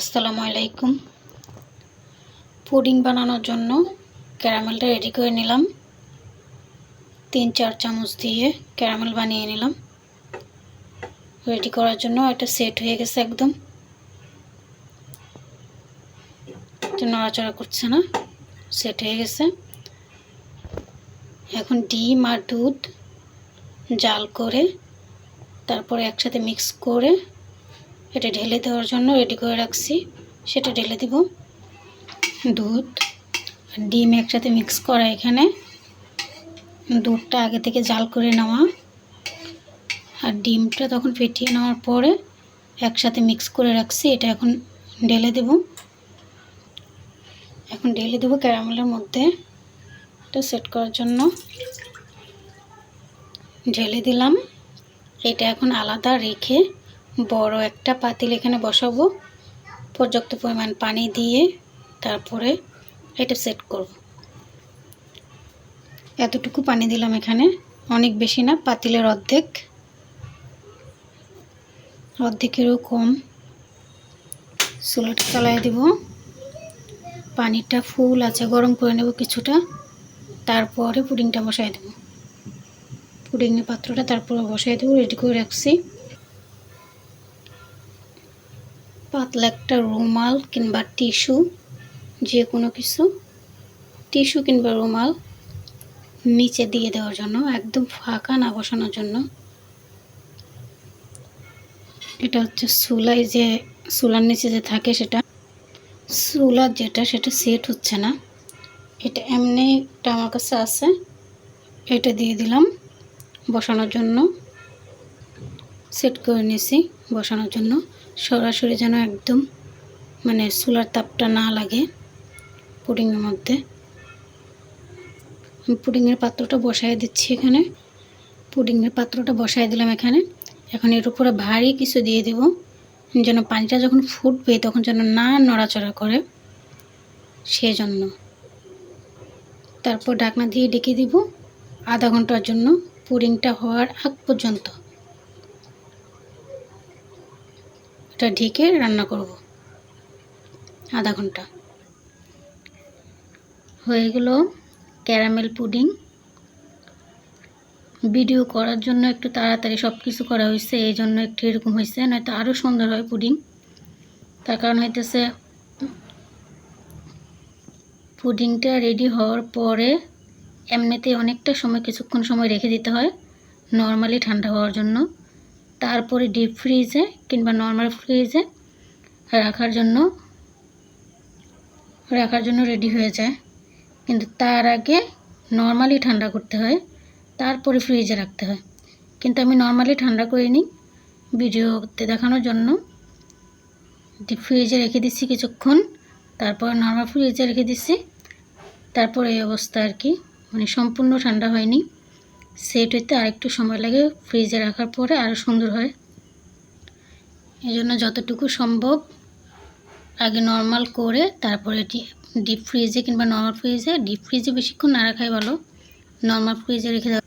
আসসালামু আলাইকুম। পুডিং বানানোর জন্য ক্যারামেলটা রেডি করে নিলাম। তিন, চার চামচ দিয়ে ক্যারামেল বানিয়ে নিলাম। রেডি করার জন্য এটা সেট হয়ে গেছে একদম। নড়াচড়া করছে না, সেট হয়ে গেছে। এখন ডিম আর দুধ জাল করে তারপরে একসাথে মিক্স করে এটা ঢেলে দেওয়ার জন্য রেডি করে রাখছি। সেটা ঢেলে দিব। দুধ ডিম একসাথে মিক্স করা এখানে। দুধটা আগে থেকে জাল করে নেওয়া। আর ডিমটা তখন ফেটিয়ে নেওয়ার পরে একসাথে মিক্স করে রাখছি। এটা এখন ঢেলে দেব। এখন ঢেলে দেবো ক্যারামেলের মধ্যে। এটা সেট করার জন্য। ঢেলে দিলাম। এটা এখন আলাদা রেখে বড় একটা পাতিল এখানে বসাবো। পর্যাপ্ত পরিমাণ পানি দিয়ে তারপরে এটা সেট করব। এতটুকু পানি দিলাম এখানে। অনেক বেশি না, পাতিলের অর্ধেক। অর্ধেকেরও কম। চুলাটা চালাই দিব। পানিটা ফুল আছে, গরম করে নেব কিছুটা। তারপরে পুডিংটা বসাই দেব। পুডিংয়ের পাত্রটা তারপরে বসাই দেবো রেডি করে রাখছি। পাতলা একটা রুমাল কিংবা টিস্যু, যে কোনো কিছু, টিস্যু কিংবা রুমাল নিচে দিয়ে দেওয়ার জন্য, একদম ফাঁকা না বসানোর জন্য। এটা হচ্ছে সুলাই যে সুলার নিচে যে থাকে সেটা সুলার যেটা সেটা সেট হচ্ছে না। এটা এমনি আমার কাছে আছে। এটা দিয়ে দিলাম বসানোর জন্য। সেট করে নিয়েছি বসানোর জন্য। সরাসরি যেন একদম মানে সোলার তাপটা না লাগে পুডিংয়ের মধ্যে। পুডিংয়ের পাত্রটা বসাই দিচ্ছি এখানে। পুডিংয়ের পাত্রটা বসাই দিলাম এখানে। এখন এর উপরে ভারী কিছু দিয়ে দেব। যেন পানিটা যখন ফুটবে তখন যেন না নড়াচড়া করে। সেজন্য। তারপর ঢাকনা দিয়ে ডেকে দিব আধা ঘণ্টার জন্য। পুডিংটা হওয়ার আগ পর্যন্ত। এটা ঢেকে রান্না করব। আধা ঘণ্টা। হয়ে গেল ক্যারামেল পুডিং। ভিডিও করার জন্য একটু তাড়াতাড়ি সব কিছু করা হয়েছে এই জন্য একটু এরকম হয়েছে, নয়তো আরও সুন্দর হয় পুডিং। তার কারণ হইতেছে, পুডিংটা রেডি হওয়ার পরে এমনিতে অনেকটা সময়, কিছুক্ষণ সময় রেখে দিতে হয় নর্মালি ঠান্ডা হওয়ার জন্য। তারপরে ডিপ ফ্রিজে কিংবা নর্মাল ফ্রিজে রাখার জন্য রাখার জন্য রেডি হয়ে যায়। কিন্তু তার আগে নর্মালি ঠান্ডা করতে হয়, তারপরে ফ্রিজে রাখতে হয়। কিন্তু আমি নর্মালি ঠান্ডা করিনি, ভিডিওতে দেখানোর জন্য। ডিপ ফ্রিজে রেখে দিচ্ছি কিছুক্ষণ, তারপর নর্মাল ফ্রিজে রেখে দিচ্ছি। তারপর এই অবস্থা আর কি মানে সম্পূর্ণ ঠান্ডা হয়নি। সেট হইতে আরেকটু সময় লাগে ফ্রিজে রাখার পরে আরও সুন্দর হয়। এই জন্য যতটুকু সম্ভব আগে নর্মাল করে তারপরে ডিপ ফ্রিজে কিংবা নর্মাল ফ্রিজে ডিপ ফ্রিজে বেশিক্ষণ না রাখাই ভালো। নর্মাল ফ্রিজে রেখে দেওয়া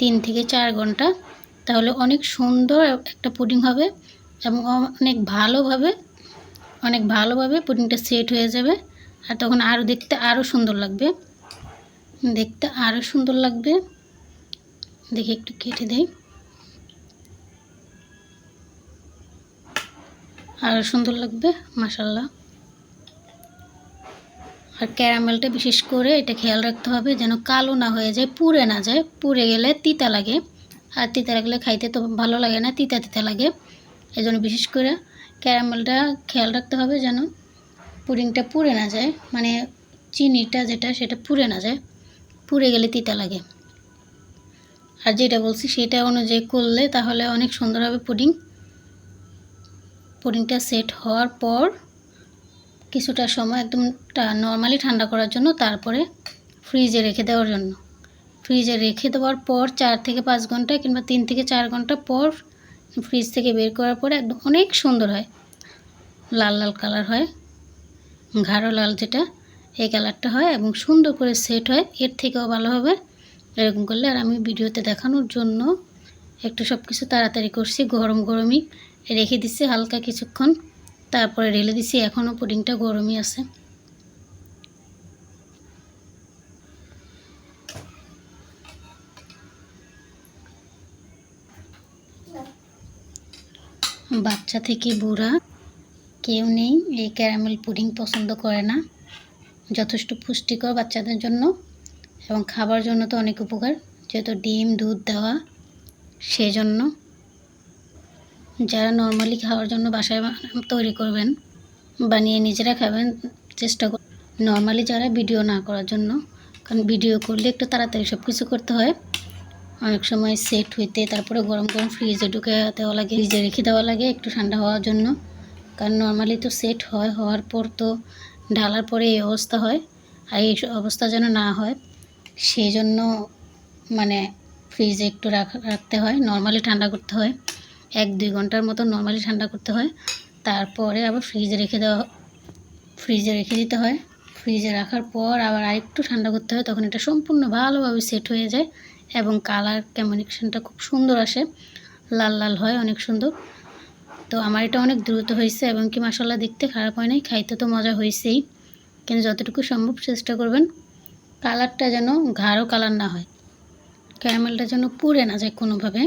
তিন থেকে চার ঘণ্টা। তাহলে অনেক সুন্দর একটা পুডিং হবে এবং অনেক ভালোভাবে অনেক ভালোভাবে পুডিংটা সেট হয়ে যাবে। আর তখন আরও দেখতে আরও সুন্দর লাগবে। দেখতে আরও সুন্দর লাগবে। দেখে একটু কেটে দেই। আরও সুন্দর লাগবে মাসাল্লাহ আর ক্যারামেলটা বিশেষ করে এটা খেয়াল রাখতে হবে যেন কালো না হয়ে যায়, পুড়ে না যায়। পুড়ে গেলে তিতা লাগে। আর তিতা লাগলে খাইতে তো ভালো লাগে না, তিতা তিতা লাগে। এই জন্য বিশেষ করে ক্যারামেলটা খেয়াল রাখতে হবে যেন পুডিংটা পুড়ে না যায়। মানে চিনিটা যেটা, সেটা পুড়ে না যায়। পুড়ে গেলে তিতা লাগে। আর যেটা বলছি সেটা অনুযায়ী করলে তাহলে অনেক সুন্দর হবে পুডিং। পুডিংটা সেট হওয়ার পর কিছুটা সময় একদম নর্মালি ঠান্ডা করার জন্য তারপরে ফ্রিজে রেখে দেওয়ার জন্য। ফ্রিজে রেখে দেওয়ার পর চার থেকে পাঁচ ঘণ্টা কিংবা তিন থেকে চার ঘণ্টা পর ফ্রিজ থেকে বের করার পরে একদম অনেক সুন্দর হয়। লাল লাল কালার হয়। গাঢ় লাল যেটা, এই কালারটা হয় এবং সুন্দর করে সেট হয়। এর থেকেও ভালো হবে এরকম করলে আর আমি ভিডিওতে দেখানোর জন্য একটু সব কিছু তাড়াতাড়ি করছি, গরম গরমই রেখে দিচ্ছি হালকা কিছুক্ষণ, তারপরে ঢেলে দিছি এখনও পুডিংটা গরমই আছে। বাচ্চা থেকে বুড়া, কেউ নেই, এই ক্যারামেল পুডিং পছন্দ করে না। যথেষ্ট পুষ্টিকর বাচ্চাদের জন্য। এবং খাবার জন্য তো অনেক উপকার, যেহেতু ডিম, দুধ, দেওয়া সেই জন্য যারা নর্মালি খাওয়ার জন্য বাসায় তৈরি করবেন, বানিয়ে নিজেরা খাবেন, চেষ্টা কর নর্মালি যারা ভিডিও না করার জন্য, কারণ ভিডিও করলে একটু তাড়াতাড়ি সব কিছু করতে হয়। অনেক সময় সেট হইতে, তারপরে গরম গরম ফ্রিজে ঢুকে দেওয়া লাগে ফ্রিজে রেখে দেওয়া লাগে একটু ঠান্ডা হওয়ার জন্য। কারণ নর্মালি তো সেট হয়, হওয়ার পর তো ঢালার পরে এই অবস্থা হয়, আর এই অবস্থা যেন না হয়। সেই জন্য মানে ফ্রিজে একটু রাখা রাখতে হয় নর্মালি ঠান্ডা করতে হয়। এক দুই ঘণ্টার মতো নর্মালি ঠান্ডা করতে হয়। তারপরে আবার ফ্রিজে রেখে দেওয়া ফ্রিজে রেখে দিতে হয়। ফ্রিজে রাখার পর আবার আরেকটু ঠান্ডা করতে হয়, তখন এটা সম্পূর্ণ ভালোভাবে সেট হয়ে যায় এবং কালার কম্বিনেশনটা খুব সুন্দর আসে। লাল লাল হয়, অনেক সুন্দর। তো আমার এটা অনেক দ্রুত হয়েছে এবং কি মশলা দেখতে খারাপ হয় নাই, খাইতে তো মজা হয়েছেই। কিন্তু যতটুকু সম্ভব চেষ্টা করবেন। কালারটা যেন গাঢ় কালার না হয়। ক্যারামেলটা যেন পুড়ে না যায় কোনোভাবে।